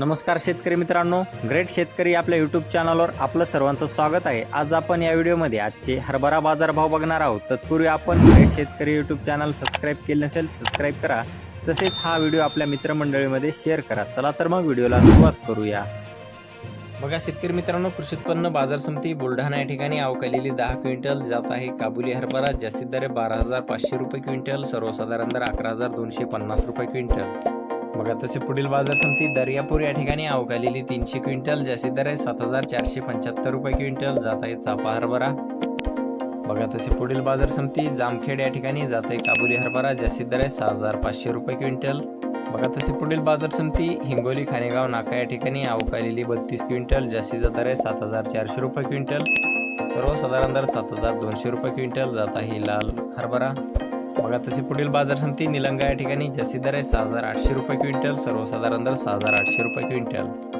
नमस्कार शेतकरी मित्रांनो ग्रेट शेतकरी आपल्या यूट्यूब चॅनलवर आपलं सर्वांचं स्वागत आहे. आज आपण या व्हिडिओमध्ये आजचे हरभरा बाजारभाव बघणार आहोत. तत्पूर्वी आपण ग्रेट शेतकरी यूट्यूब चॅनल सबस्क्राईब केले नसेल सबस्क्राईब करा. तसेच हा व्हिडिओ आपल्या मित्रमंडळीमध्ये शेअर करा. चला तर मग व्हिडिओला सुरुवात करूया. बघा शेतकरी मित्रांनो कृषी उत्पन्न बाजार समिती बुलढाणा या ठिकाणी अवकालेली दहा क्विंटल. जात आहे काबुली हरभरा जास्तीत दर बारा हजार पाचशे रुपये क्विंटल. सर्वसाधारण दर अकरा हजार दोनशे पन्नास रुपये क्विंटल. बघा तसे पुढील बाजार समिती दर्यापूर या ठिकाणी अवकालेली तीनशे क्विंटल जास्तीत दर आहे सात हजार चारशे पंच्याहत्तर रुपये क्विंटल जात आहे चापा हरभरा बघा तसे पुढील बाजार समिती जामखेड या ठिकाणी जात आहे काबुली हरभरा जास्तीत दर आहे सहा हजार पाचशे रुपये क्विंटल. बघा तसे पुढील बाजार समिती हिंगोली खानेगाव नाका या ठिकाणी अवकालेली बत्तीस क्विंटल जास्तीचा दर आहे सात हजार चारशे रुपये क्विंटल. सर्वसाधारण दर सात हजार दोनशे रुपये क्विंटल जात आहे लाल हरभरा. बघा तसे पुढील बाजार समिती निलंगा या ठिकाणी जास्तीत दर आहे सहा हजार आठशे रुपये क्विंटल सर्वसाधारण दर सहा हजार आठशे रुपये क्विंटल.